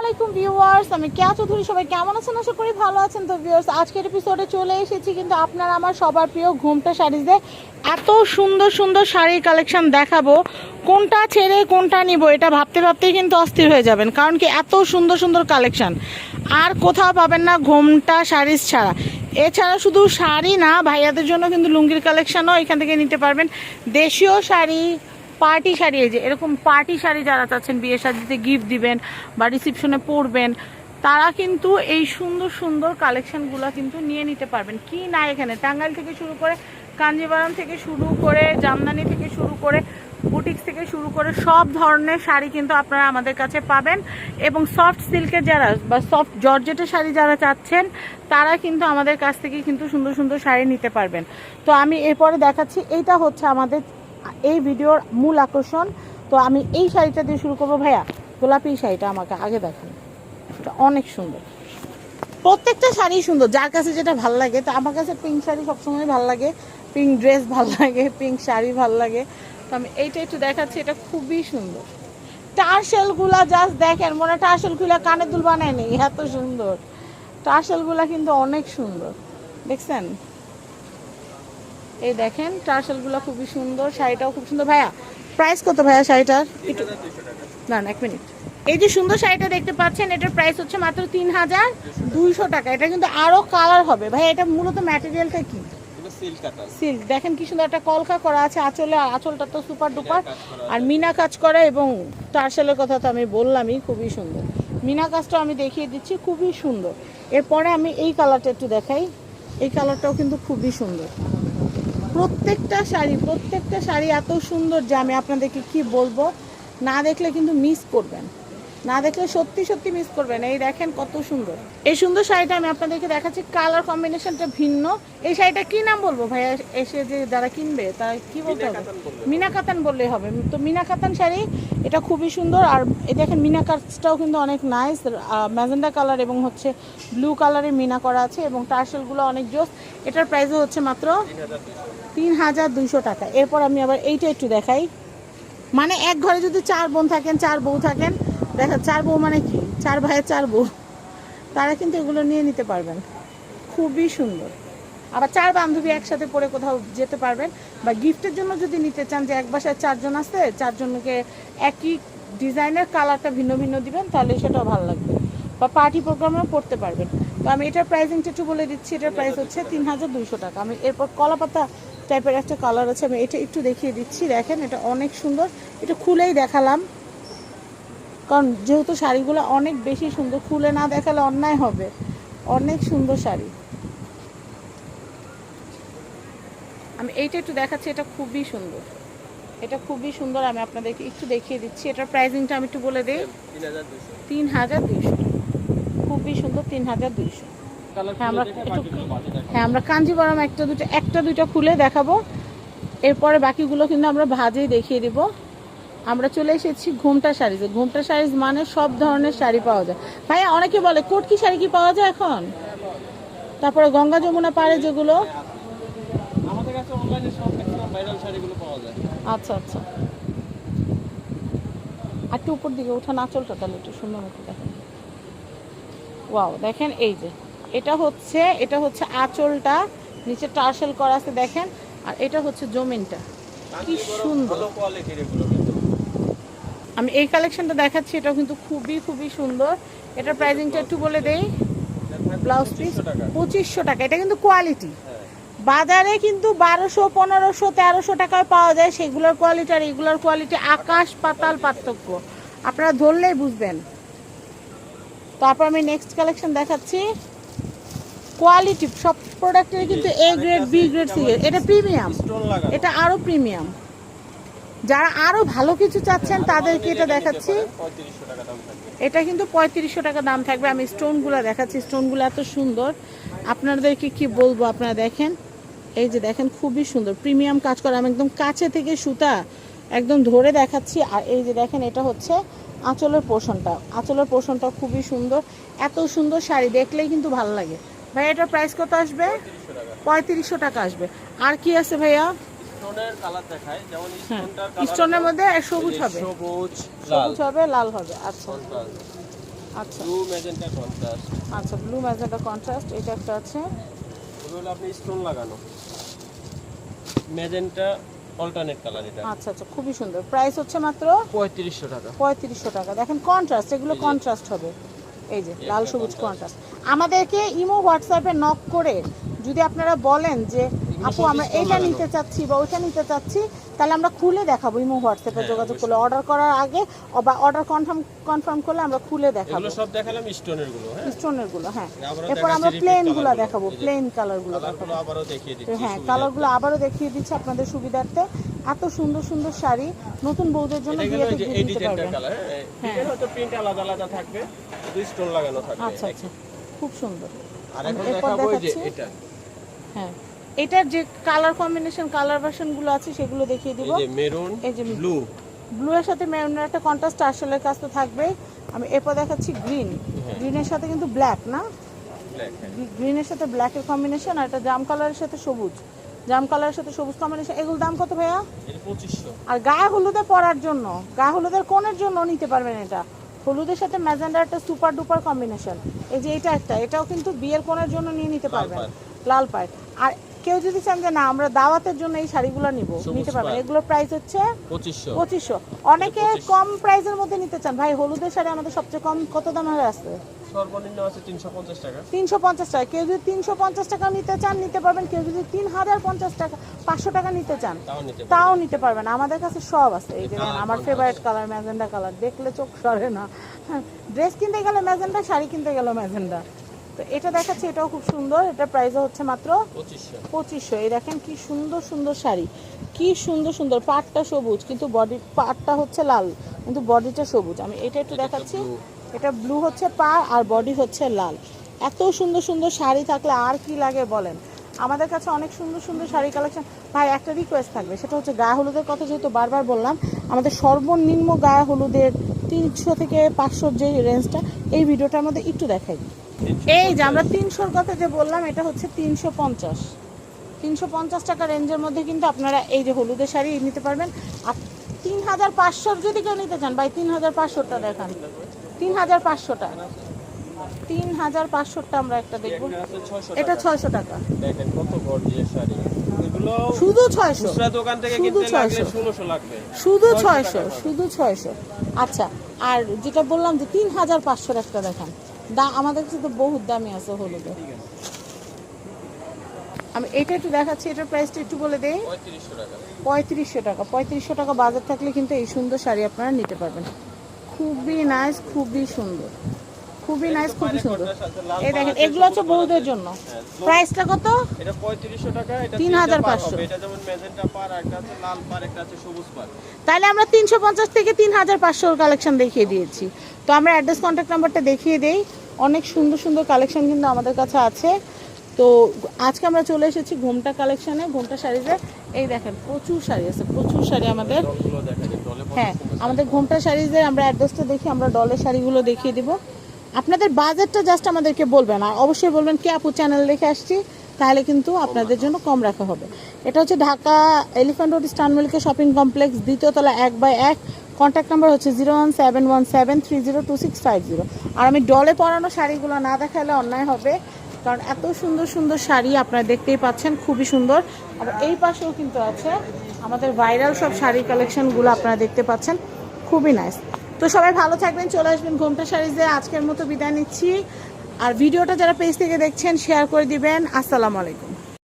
আলাইকুম ভিউয়ার্স, আমি কেয়া চৌধুরী, সবাই কেমন আছেন? আশা করি ভালো আছেন তো ভিউয়ার্স। আজকের এপিসোডে চলে এসেছি কিন্তু আপনারা আমার সবার প্রিয় ঘুমটা শাড়িতে। এত সুন্দর সুন্দর শাড়ির কালেকশন দেখাবো। কোনটা ছেড়ে, কোনটা নিব, এটা ভাবতে ভাবতেই কিন্তু অস্থির হয়ে যাবেন, কারণ কি এত সুন্দর সুন্দর কালেকশন আর কোথাও পাবেন না ঘুমটা শাড়িজ ছাড়া। এছাড়া শুধু শাড়ি না, ভাইয়াদের জন্য কিন্তু লুঙ্গির কালেকশনও এখান থেকে নিতে পারবেন। দেশীয় শাড়ি পার্টি শাড়ি, এই যে এরকম পার্টি শাড়ি যারা চাচ্ছেন বিয়ে শাড়িতে গিফট দিবেন বা রিসিপশনে পরবেন, তারা কিন্তু এই সুন্দর সুন্দর কালেকশনগুলো কিন্তু নিয়ে নিতে পারবেন। কি না এখানে? টাঙ্গাইল থেকে শুরু করে কাঞ্জিবারাম থেকে শুরু করে, জামদানি থেকে শুরু করে, বুটিক্স থেকে শুরু করে সব ধরনের শাড়ি কিন্তু আপনারা আমাদের কাছে পাবেন। এবং সফট সিল্কের যারা বা সফট জর্জেটের শাড়ি যারা চাচ্ছেন, তারা কিন্তু আমাদের কাছ থেকে কিন্তু সুন্দর সুন্দর শাড়ি নিতে পারবেন। তো আমি এরপরে দেখাচ্ছি, এইটা হচ্ছে আমাদের এই ভিডিওর মূল আকর্ষণ, তো আমি এই শাড়িটা দিয়ে শুরু করব ভাইয়া। গোলাপি শাড়িটা আমাকে আগে দেখান। এটা অনেক সুন্দর। প্রত্যেকটা শাড়ি সুন্দর। যার কাছে যেটা ভালো লাগে, তো আমার কাছে পিঙ্ক শাড়ি সবসময় ভালো লাগে। পিঙ্ক ড্রেস ভালো লাগে পিঙ্ক শাড়ি ভালো লাগে। তো আমি এইটা একটু দেখাচ্ছি, এটা খুবই সুন্দর। টার্সেলগুলা জাস্ট দেখেন, মনে টার্সেলগুলা কানে দুল বানায় নেই, এত সুন্দর। টার্সেলগুলা কিন্তু অনেক সুন্দর। দেখছেন? এই দেখেন টার্সেলগুলো খুবই সুন্দর শাড়িটাও খুব সুন্দর। ভাইয়া প্রাইস কত ভাইয়া শাড়িটার? একটু না না, এক মিনিট এই যে সুন্দর শাড়িটা দেখতে পাচ্ছেন এটার প্রাইস হচ্ছে মাত্র তিন হাজার দুইশো টাকা। এটা কিন্তু আরও কালার হবে। ভাই এটা মূলত ম্যাটেরিয়ালটা কি? সিল্ক দেখেন কি সুন্দর একটা কলকা করা আছে আঁচলে আঁচলটা তো সুপার ডুপার আর মিনা কাজ করা এবং টার্সেলের কথা তো আমি বললামই খুবই সুন্দর। মিনা কাজটা আমি দেখিয়ে দিচ্ছি খুবই সুন্দর। এরপরে আমি এই কালারটা একটু দেখাই। এই কালারটাও কিন্তু খুবই সুন্দর। প্রত্যেকটা শাড়ি প্রত্যেকটা শাড়ি এত সুন্দর যে আমি আপনাদেরকে কি বলব? না দেখলে কিন্তু মিস করবেন। না দেখলে সত্যি সত্যি মিস করবেন। এই দেখেন কত সুন্দর। এই সুন্দর শাড়িটা আমি আপনাদেরকে দেখাচ্ছি কালার কম্বিনেশনটা ভিন্ন। এই শাড়িটা কি নাম বলব ভাইয়া? এসে যে যারা কিনবে তারা কি বলতে হবে? মিনা কাতান বললেই হবে। তো মিনা কাতান শাড়ি এটা খুবই সুন্দর। আর এই দেখেন মিনা কাজটাও কিন্তু অনেক নাইস ম্যাজেন্ডা কালার এবং হচ্ছে ব্লু কালারের মিনা করা আছে এবং টার্সেলগুলো অনেক জোস। এটার প্রাইসও হচ্ছে মাত্র তিন হাজার দুইশো টাকা। এরপর আমি আবার এইটা একটু দেখাই। মানে এক ঘরে যদি চার বোন থাকেন, চার বউ থাকেন, দেখা, চার বউ মানে কি? চার ভাইয়ের চার বউ। তারা কিন্তু এগুলো নিয়ে নিতে পারবেন। খুবই সুন্দর। আবার চার বান্ধবী একসাথে পরে কোথাও যেতে পারবেন বা গিফটের জন্য যদি নিতে চান যে এক বাসায় চারজন আসতে চারজনকে একই ডিজাইনের কালারটা ভিন্ন ভিন্ন দিবেন, তাহলে সেটাও ভালো লাগবে। বা পার্টি প্রোগ্রামেও পড়তে পারবেন। তো আমি এটার প্রাইসিংটা একটু বলে দিচ্ছি, এটার প্রাইস হচ্ছে তিন হাজার দুইশো টাকা। আমি এরপর কলাপাতা টাইপের একটা কালার আছে আমি এটা একটু দেখিয়ে দিচ্ছি। দেখেন এটা অনেক সুন্দর। এটা খুলেই দেখালাম। কারণ যেহেতু শাড়িগুলো অনেক বেশি সুন্দর খুলে না দেখালে অন্যায় হবে। অনেক সুন্দর শাড়ি। আমি এইটা একটু দেখাচ্ছি এটা খুবই সুন্দর। এটা খুবই সুন্দর আমি আপনাদেরকে একটু দেখিয়ে দিচ্ছি। এটার প্রাইসিংটা আমি একটু বলে দিই। তিন হাজার দুইশো। খুবই সুন্দর তিন হাজার দুইশো। হ্যাঁ আমরা হ্যাঁ আমরা কাঞ্জিবরম একটা দুটো একটা দুটো খুলে দেখাবো। এরপরে বাকিগুলো কিন্তু আমরা ভাজেই দেখিয়ে দিব। আমরা চলে এসেছি ঘুমটা শাড়িতে। ঘুমটা শাড়ি মানে সব ধরনের শাড়ি পাওয়া যায়। ভাইয়া অনেকে বলে কোটকি শাড়ি কি পাওয়া যায় এখন? তারপরে গঙ্গা যমুনা পাড়ে যেগুলো। আমাদের কাছে অনলাইনে সব ভাইরাল শাড়িগুলো পাওয়া যায়। আচ্ছা আচ্ছা। একটু উপর দিকে ওঠা আঁচলটা তাহলে একটু সুন্দর মতো দেখেন। ওয়াও দেখেন এই যে। এটা হচ্ছে এটা হচ্ছে আঁচলটা নিচে টার্সেল করা আছে দেখেন আর এটা হচ্ছে জমিনটা। কি সুন্দর। আমি এই কালেকশনটা দেখাচ্ছি এটা কিন্তু খুবই খুবই সুন্দর। এটার প্রাইসিংটা একটু বলে দেই। ব্লাউজ পিস পঁচিশশো টাকা। এটা কিন্তু কোয়ালিটি হ্যাঁ। বাজারে কিন্তু বারোশো পনেরোশো তেরোশো টাকায় পাওয়া যায় সেগুলোর কোয়ালিটি আর এগুলোর কোয়ালিটি আকাশ পাতাল পার্থক্য। আপনারা ধরলেই বুঝবেন। তারপর আমি নেক্সট কালেকশন দেখাচ্ছি। কোয়ালিটি সব প্রোডাক্টের কিন্তু A grade B grade C grade এটা প্রিমিয়াম স্টোন এটা আরও প্রিমিয়াম যারা আরও ভালো কিছু চাচ্ছেন তাদেরকে এটা দেখাচ্ছি। 3500 টাকা দাম থাকবে এটা কিন্তু পঁয়ত্রিশশো টাকা দাম থাকবে। আমি স্টোনগুলো দেখাচ্ছি। স্টোনগুলো এত সুন্দর। আপনাদেরকে কি বলব? আপনারা দেখেন। এই যে দেখেন খুবই সুন্দর। প্রিমিয়াম কাজ করা। আমি একদম কাছে থেকে সুতা একদম ধরে দেখাচ্ছি। আর এই যে দেখেন এটা হচ্ছে আঁচলের পোষণটা। আঁচলের পোষণটা খুবই সুন্দর। এত সুন্দর শাড়ি দেখলেই কিন্তু ভালো লাগে। ভাই এটার প্রাইস কত আসবে? পঁয়ত্রিশশো টাকা আসবে। আর কি আছে ভাইয়া? স্টোনের হ্যাঁ মধ্যে সবুজ হবে। সবুজ সবুজ হবে লাল হবে। আচ্ছা। আচ্ছা। ব্লু ম্যাজেন্টা কন্ট্রাস্ট আচ্ছা ব্লু ম্যাজেন্টা কন্ট্রাস্ট এটা একটা আছে। আপনি স্টোন লাগানো। ম্যাজেন্টা অল্টারনেট কালার এটা। আচ্ছা আচ্ছা খুবই সুন্দর। প্রাইস হচ্ছে মাত্র পঁয়ত্রিশশো টাকা। পঁয়ত্রিশশো টাকা। দেখেন কন্ট্রাস্ট এগুলো কন্ট্রাস্ট হবে। এই যে লাল সবুজ। কন্ট্রাস্ট আমাদেরকে ইমো হোয়াটসঅ্যাপে নক করে যদি আপনারা বলেন যে আপু আমরা এটা নিতে চাচ্ছি বা ওইটা নিতে চাচ্ছি তাহলে আমরা খুলে দেখাবো ইমো হোয়াটসঅ্যাপে হ্যাঁ, যোগাযোগ। করলে অর্ডার করার আগে বা অর্ডার কনফার্ম কনফার্ম করলে আমরা খুলে দেখাবো সব দেখালাম স্টোনেরগুলো হ্যাঁ স্টোনেরগুলো হ্যাঁ এরপর আমরা প্লেনগুলো গুলো। দেখাবো প্লেন কালারগুলো দেখাবো আবারও দেখিয়ে দিচ্ছি হ্যাঁ সুবিধার্থে। কালারগুলো আবারও দেখিয়ে দিচ্ছি আপনাদের সুবিধার্থে এত সুন্দর সুন্দর শাড়ি নতুন বউদের জন্য বিয়েতে ডিজাইনটার পারবেন হ্যাঁ। হ্যাঁ। হয়তো প্রিন্ট আলাদা আলাদা থাকবে দুই স্টোন লাগানো থাকবে। আচ্ছা আচ্ছা। খুব সুন্দর। আর এখন দেখাবো এই যে এটা। হ্যাঁ। এটার যে কালার কম্বিনেশন কালার ভার্সনগুলো আছে সেগুলো দেখিয়ে দিব। এই যে মেরুন এই যে ব্লু ব্লু এর সাথে মেরুনের একটা কন্ট্রাস্ট আসলের কাজ তো থাকবে আমি এরপর দেখাচ্ছি গ্রিন হ্যাঁ। গ্রিনের সাথে কিন্তু ব্ল্যাক না? ব্ল্যাক হ্যাঁ। গ্রিনের সাথে ব্ল্যাকের কম্বিনেশন আর এটা জাম কালারের সাথে সবুজ। জাম কালারের সাথে সবুজ কম্বিনেশন এগুলোর দাম কত ভাইয়া? আর গায়ে হলুদে পরার জন্য গায়ে হলুদের কোণের জন্য নিতে পারবেন এটা। হলুদের সাথে ম্যাজেন্ডার একটা সুপার ডুপার কম্বিনেশন এই যে এটা একটা এটাও কিন্তু বিয়ের কোণের জন্য নিয়ে নিতে পারবেন। লাল পাড় আর কেউ যদি চান যে না আমরা দাওয়াতের জন্য এই শাড়িগুলো নিব নিতে পারবেন। এগুলোর প্রাইস হচ্ছে পঁচিশশো। পঁচিশশো। অনেকে কম প্রাইসের মধ্যে নিতে চান। ভাই হলুদের শাড়ি আমাদের সবচেয়ে কম কত দামের আছে সর্বনিম্ন আছে টাকা। কেউ যদি তিনশো পঞ্চাশ টাকা নিতে চান নিতে পারবেন। কেউ যদি তিন হাজার পঞ্চাশ টাকা পাঁচশো টাকা নিতে চান তাও নিতে পারবেন। আমাদের কাছে সব আছে। এই যে আমার ফেভারিট কালার ম্যাজেন্ডা কালার দেখলে চোখ সরে না। ড্রেস কিনতে গেলে ম্যাজেন্ডা শাড়ি কিনতে গেলে ম্যাজেন্ডা তো এটা দেখাচ্ছি এটাও খুব সুন্দর। এটা প্রাইসও হচ্ছে মাত্র পঁচিশশো। এই দেখেন কি সুন্দর সুন্দর শাড়ি। কি সুন্দর সুন্দর। পাটটা সবুজ কিন্তু বডি পাটটা হচ্ছে লাল কিন্তু বডিটা সবুজ। আমি এটা একটু দেখাচ্ছি। এটা ব্লু হচ্ছে পা আর বডি হচ্ছে লাল। এত সুন্দর সুন্দর শাড়ি থাকলে আর কি লাগে বলেন? আমাদের কাছে অনেক সুন্দর সুন্দর শাড়ি কালেকশন ভাই একটা রিকোয়েস্ট থাকবে সেটা হচ্ছে গায়ে হলুদের কথা যেহেতু বারবার বললাম আমাদের সর্বনিম্ন গায়ে হলুদের তিনশো থেকে পাঁচশোর যে রেঞ্জটা এই ভিডিওটার মধ্যে একটু দেখাই। এই যে আমরা তিনশোর কথা যে বললাম এটা হচ্ছে তিনশো পঞ্চাশ। তিনশো পঞ্চাশ টাকা রেঞ্জের মধ্যে কিন্তু আপনারা এই যে হলুদের শাড়ি নিতে পারবেন। আর তিন হাজার পাঁচশোর যদি কেউ নিতে চান ভাই তিন হাজার পাঁচশোটা দেখান। তিন হাজার পাঁচশোটা। তিন হাজার পাঁচশোটা আমরা একটা দেখব। ছয়শো এটা ছয়শো টাকা। দেখেন কত গর্জিয়াস শাড়ি। শুধু ছয়শো। দোকান থেকে শুধু কিনতে লাগলে 600 ষোলোশো লাগবে। শুধু ছয়শো শুধু ছয়শো। আচ্ছা আর যেটা বললাম যে তিন হাজার পাঁচশোর একটা দেখান। দা আমাদের কাছে তো বহুত দামি আছে হলুদে আমি এটা একটু দেখাচ্ছি এটার প্রাইসটা একটু বলে দেই। পঁয়ত্রিশশো টাকা। পঁয়ত্রিশশো টাকা। পঁয়ত্রিশশো টাকা বাজার থাকলে কিন্তু এই সুন্দর শাড়ি আপনারা নিতে পারবেন। খুবই নাইস খুবই সুন্দর। খুবই নাইস খুবই সুন্দর। এই দেখেন এগুলো হচ্ছে বউদের জন্য। প্রাইসটা কত? এটা পঁয়ত্রিশশো টাকা এটা 3500 তিনটা পার হবে। এটা যেমন ম্যাজেন্টা পার একটা আছে লাল পার একটা আছে সবুজ পার। তাহলে আমরা তিনশো পঞ্চাশ থেকে তিন হাজার পাঁচশোর কালেকশন দেখিয়ে দিয়েছি। তো আমরা অ্যাড্রেস কন্ট্যাক্ট নাম্বারটা দেখিয়ে দেই। অনেক সুন্দর সুন্দর কালেকশন কিন্তু আমাদের কাছে আছে। তো আজকে আমরা চলে এসেছি ঘোমটা কালেকশনে ঘোমটা শাড়িতে এই দেখেন, প্রচুর শাড়ি আছে, প্রচুর শাড়ি আমাদের। হ্যাঁ আমাদের ঘোমটা শাড়িজের আমরা অ্যাড্রেসটা দেখি, আমরা ডলের শাড়িগুলো দেখিয়ে দিব। আপনাদের বাজেটটা জাস্ট আমাদেরকে বলবেন, আর অবশ্যই বলবেন কি, আপু চ্যানেল দেখে আসছি, তাহলে কিন্তু আপনাদের জন্য কম রাখা হবে। এটা হচ্ছে ঢাকা এলিফ্যান্ট রোড স্টান মিল্কে শপিং কমপ্লেক্স দ্বিতীয়তলা এক বাই এক। কন্ট্যাক্ট নাম্বার হচ্ছে zero one seven one seven three zero two six five zero আর আমি ডলে পরানো শাড়িগুলো না দেখালে অন্যায় হবে। কারণ এত সুন্দর সুন্দর শাড়ি আপনারা দেখতেই পাচ্ছেন, খুবই সুন্দর। আর এই পাশেও কিন্তু আছে আমাদের ভাইরাল সব শাড়ি কালেকশনগুলো আপনারা দেখতে পাচ্ছেন, খুবই নাইস তো সবাই ভালো থাকবেন, চলে আসবেন ঘোমটা শাড়িজে আজকের মতো বিদায় নিচ্ছি। আর ভিডিওটা যারা পেজ থেকে দেখছেন শেয়ার করে দিবেন। আসসালামু আলাইকুম।